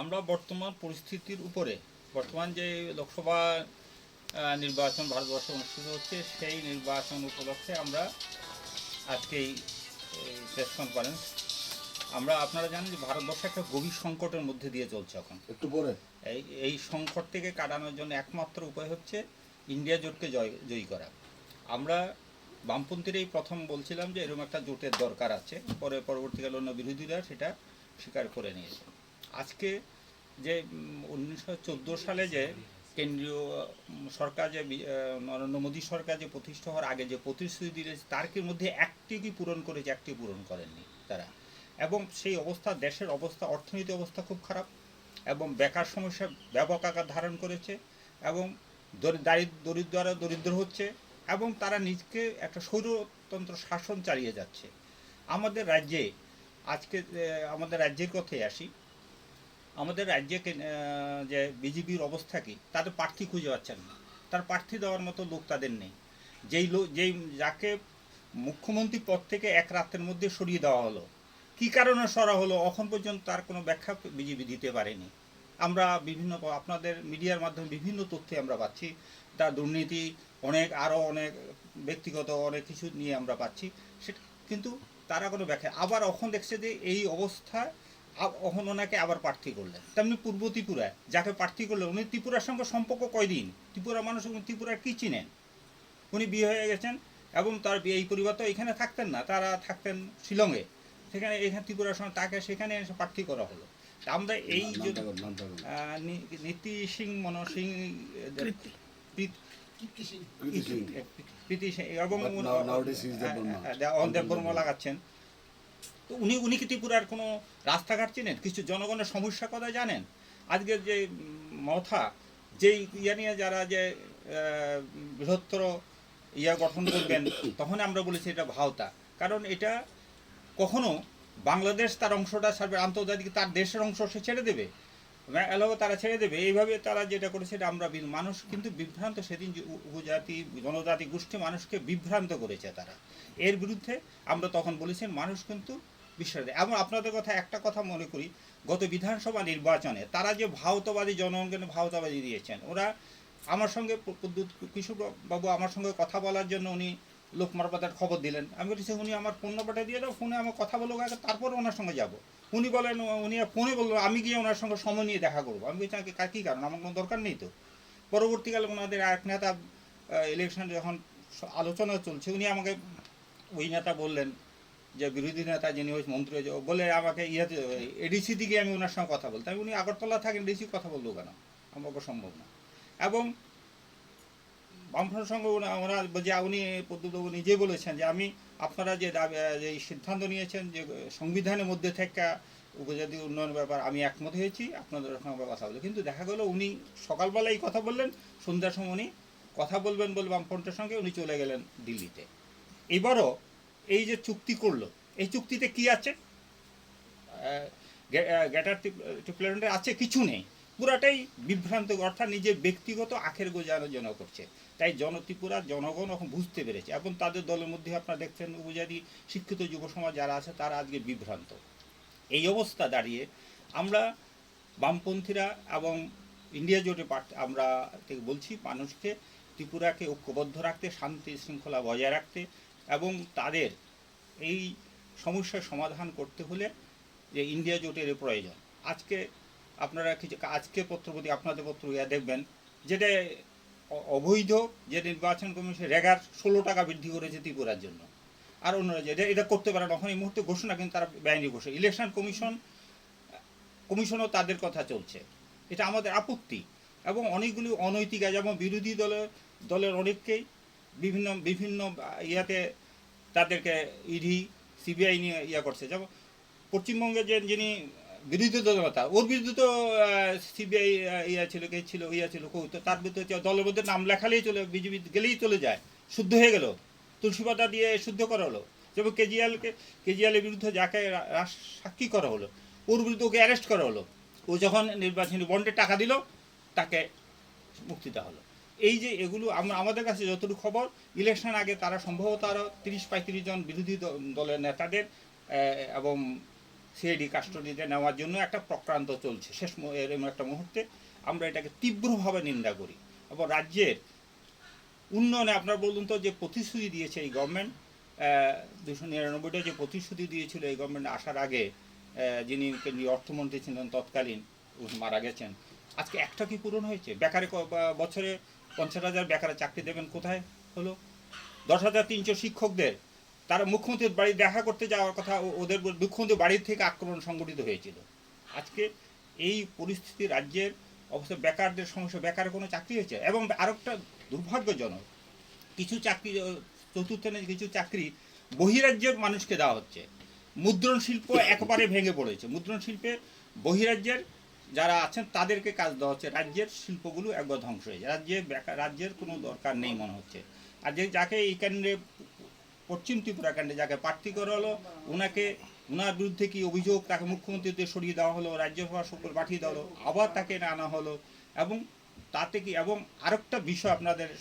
আমরা বর্তমান পরিস্থিতির উপরে বর্তমান যে লোকসভা নির্বাচন ভারতবর্ষে অনুষ্ঠিত হচ্ছে সেই নির্বাচন উপলক্ষে আমরা আজকে এই প্রেস কনফারেন্স আমরা আপনারা জানেন যে ভারতবর্ষ একটা গভীর সংকটের মধ্যে দিয়ে চলছে এখন। একটু পরে। এই এই সংকট থেকে কাটানোর জন্য একমাত্র উপায় হচ্ছে ইন্ডিয়া জোটকে জয় জয়ী করা। আমরা বামপন্থীরাই প্রথম বলছিলাম যে এরকম একটা জোটের দরকার আছে পরে পরবর্তীকালে অন্য বিরোধীরা সেটা স্বীকার করে নিয়েছে। আজকে যে উনিশশো চোদ্দ সালে যে কেন্দ্রীয় সরকার যে নরেন্দ্র মোদী সরকার যে প্রতিষ্ঠা হওয়ার আগে যে প্রতিশ্রুতি দিয়েছে তার মধ্যে একটি কি পূরণ করেছে, একটি পূরণ করেননি তারা। এবং সেই অবস্থা, দেশের অবস্থা, অর্থনৈতিক অবস্থা খুব খারাপ এবং বেকার সমস্যা ব্যাপক আকার ধারণ করেছে এবং দারিদ্র, দরিদ্র দরিদ্র হচ্ছে এবং তারা নিজকে একটা স্বৈরতন্ত্র শাসন চালিয়ে যাচ্ছে। আমাদের রাজ্যে, আজকে আমাদের রাজ্যের কথায় আসি আমাদের রাজ্যে যে বিজেপির অবস্থা কি, তাদের প্রার্থী খুঁজে পাচ্ছেন না। তার প্রার্থী দেওয়ার মতো লোক তাদের নেই। যেই লোক যেই যাকে মুখ্যমন্ত্রী পদ থেকে এক রাতের মধ্যে সরিয়ে দেওয়া হলো, কী কারণে সরা হলো, এখন পর্যন্ত তার কোনো ব্যাখ্যা বিজেপি দিতে পারেনি। আমরা বিভিন্ন আপনাদের মিডিয়ার মাধ্যমে বিভিন্ন তথ্য আমরা পাচ্ছি, তার দুর্নীতি, অনেক, আরও অনেক ব্যক্তিগত অনেক কিছু নিয়ে আমরা পাচ্ছি। সেটা কিন্তু তারা কোনো ব্যাখ্যা, আবার এখন দেখছে যে এই অবস্থায় এখন ওনাকে আবার প্রার্থী করলেন। তেমনি পূর্ব ত্রিপুরায়। যাকে প্রার্থী করলেন উনি ত্রিপুরার সঙ্গে সম্পর্ক কয়দিন? ত্রিপুরা মানুষ উনি ত্রিপুরার কী চিনেন? উনি বিয়ে হয়ে গেছেন এবং তার বিয়ে- এই পরিবার তো এখানে থাকতেন না তারা থাকতেন শিলংয়ে। সেখানে এখানে ত্রিপুরার সঙ্গে তাকে সেখানে এসে প্রার্থী করা হলো। আমরা এই নীতি সিং মনো সিং প্রীত- এবং লাগাচ্ছেন। তো উনি উনি কি ত্রিপুরার কোনো রাস্তাঘাট চিনেন? কিছু জনগণের সমস্যা কথা জানেন? আজকে যে মথা, যেই ইয়া নিয়ে যারা যে বৃহত্তর ইয়া গঠন করবেন তখন আমরা বলেছি এটা ভাওতা। কারণ এটা কখনো বাংলাদেশ তার অংশটা ছাড়বে আন্তর্জাতিক তার দেশের অংশ সে ছেড়ে দেবে। এলাকা তারা ছেড়ে দেবে। এইভাবে তারা যেটা করেছে এটা আমরা মানুষ কিন্তু বিভ্রান্ত। সেদিন উপজাতি, জনজাতি গোষ্ঠী মানুষকে বিভ্রান্ত করেছে তারা। এর বিরুদ্ধে আমরা তখন বলেছেন মানুষ কিন্তু বিশ্বাস এবং আপনাদের কথা একটা কথা মনে করি, গত বিধানসভা নির্বাচনে তারা যে ভাওতাবাদী জনগণকে ভাওতাবাদী দিয়েছেন, ওরা আমার সঙ্গে প- প্রদ্যুৎ কিশোর বাবু আমার সঙ্গে কথা বলার জন্য উনি লোক মারপাতার খবর দিলেন। আমি বলেছি, উনি আমার ফোন নাম্বারটা দিয়ে দাও, ফোনে আমার কথা বলব আগে, তারপর ওনার সঙ্গে যাব। উনি বলেন, উনি ফোনে বলল, আমি গিয়ে ওনার সঙ্গে সময় নিয়ে দেখা করব। আমি বলছি, "আগে কী কারণ? আমার কোনো দরকার নেই তো? পরবর্তীকালে ওনাদের এক নেতা ইলেকশন যখন আলোচনা চলছে, উনি আমাকে ওই নেতা বললেন যে বিরোধী নেতা যিনি ওই মন্ত্রী হয়েছে, বলে আমাকে ইয়েতে এডিসি দিকে আমি ওনার সঙ্গে কথা বলতাম। উনি আগরতলা থাকেন এডিসি কথা বলব কেন? আমার সম্ভব না। এবং বামফ্রন্টের সঙ্গে ওনা- ওনারা যে উনি পদ্মবাবু নিজে বলেছেন যে আমি আপনারা যে যে সিদ্ধান্ত নিয়েছেন যে সংবিধানের মধ্যে থেকে উপজাতি উন্নয়ন ব্যাপার আমি একমত হয়েছি আপনাদের সঙ্গে কথা বলে কিন্তু দেখা গেল উনি সকালবেলা এই কথা বললেন সন্ধ্যার সময় উনি কথা বলবেন বলে বামফ্রন্টের সঙ্গে উনি চলে গেলেন দিল্লিতে। এবারও এই যে চুক্তি করল, এই চুক্তিতে কি আছে? গ্যাটার টিপ্লেন্টে আছে কিছু নেই। পুরাটাই বিভ্রান্ত, অর্থাৎ নিজের ব্যক্তিগত আখের গোজানোর জন্য করছে। তাই জন ত্রিপুরার জনগণ এখন বুঝতে পেরেছে। এবং তাদের দলের মধ্যে আপনারা দেখছেন, উপজাতি শিক্ষিত যুব সমাজ যারা আছে, তারা আজকে বিভ্রান্ত। এই অবস্থা দাঁড়িয়ে আমরা বামপন্থীরা এবং ইন্ডিয়া জোটে আমরা বলছি মানুষকে ত্রিপুরাকে ঐক্যবদ্ধ রাখতে, শান্তি শৃঙ্খলা বজায় রাখতে এবং তাদের এই সমস্যার সমাধান করতে হলে যে ইন্ডিয়া জোটের প্রয়োজন। আজকে আপনারা কিছু আজকে পত্রপতি আপনাদের পত্র ইয়া দেখবেন, যেটা অবৈধ, যে নির্বাচন কমিশন রেগার ষোলো টাকা বৃদ্ধি করেছে ত্রিপুরার জন্য। আর অন্যরা যে এটা করতে পারে তখন এই মুহূর্তে ঘোষণা কিন্তু তারা বেআইনি ঘোষণা ইলেকশন কমিশন, কমিশনও তাদের কথা চলছে। এটা আমাদের আপত্তি। এবং অনেকগুলি অনৈতিক, যেমন বিরোধী দলের দলের অনেককেই বিভিন্ন বিভিন্ন ইয়াতে তাদেরকে ইডি, সিবিআই নিয়ে ইয়া করছে। যেমন পশ্চিমবঙ্গের যে যিনি বিরোধী দলনেতা ওর বিরুদ্ধে তো সিবিআই ইয়া ছিল, কে ছিল, ইয়া ছিল কৌ তো তার বিরুদ্ধে দলের মধ্যে নাম লেখালেই চলে, বিজেপি গেলেই চলে যায়, শুদ্ধ হয়ে গেল, তুলসী পাতা দিয়ে শুদ্ধ করা হলো। যেমন কেজিএলকে, কেজিএলের বিরুদ্ধে যাকে সাক্ষী করা হলো, ওর বিরুদ্ধে ওকে অ্যারেস্ট করা হলো। ও যখন নির্বাচনী বন্ডে টাকা দিল, তাকে মুক্তি দেওয়া হলো। এই যে এগুলো আমাদের কাছে যতটুকু খবর ইলেকশন আগে তারা সম্ভবত আরও তিরিশ, পঁয়ত্রিশ জন বিরোধী দলের নেতাদের এবং সিআইডি কাস্টডিতে নেওয়ার জন্য একটা প্রক্রান্ত চলছে। শেষ এরকম একটা মুহূর্তে আমরা এটাকে তীব্রভাবে নিন্দা করি। এবং রাজ্যের উন্নয়নে আপনার বলুন তো, যে প্রতিশ্রুতি দিয়েছে এই গভর্নমেন্ট দুশো নিরানব্বইটা যে প্রতিশ্রুতি দিয়েছিল এই গভর্নমেন্ট আসার আগে যিনি কেন্দ্রীয় অর্থমন্ত্রী ছিলেন তৎকালীন মারা গেছেন। আজকে একটা কি পূরণ হয়েছে? বেকারে বছরে পঞ্চাশ হাজার বেকারে চাকরি দেবেন কোথায়? হলো। দশ হাজার তিনশো শিক্ষকদের। তারা মুখ্যমন্ত্রীর বাড়ি দেখা করতে যাওয়ার কথা ওদের মুখ্যমন্ত্রীর বাড়ির থেকে আক্রমণ সংগঠিত হয়েছিল। আজকে এই পরিস্থিতি রাজ্যের অবস্থা বেকারদের সমস্যা, বেকারে কোনো চাকরি হয়েছে? এবং আরেকটা দুর্ভাগ্যজনক, কিছু চাকরি, চতুর্থ কিছু চাকরি বহিরাজ্যের মানুষকে দেওয়া হচ্ছে। মুদ্রণ শিল্প একবারে ভেঙে পড়েছে। মুদ্রণ শিল্পে বহিরাজ্যের যারা আছেন, তাদেরকে কাজ দেওয়া হচ্ছে। রাজ্যের শিল্পগুলো একবার ধ্বংস হয়ে যায়। রাজ্যে রাজ্যের কোনো দরকার নেই মনে হচ্ছে। আর যে যাকে এই কেন্দ্রে, পশ্চিম ত্রিপুরা কেন্দ্রে যাকে প্রার্থী করা হলো, ওনাকে, ওনার বিরুদ্ধে কি অভিযোগ তাকে মুখ্যমন্ত্রীদের সরিয়ে দেওয়া হলো রাজ্যসভা সকল পাঠিয়ে দেওয়া হলো, আবার তাকে আনা হলো, এবং তাতে কি এবং আরেকটা বিষয় আপনাদের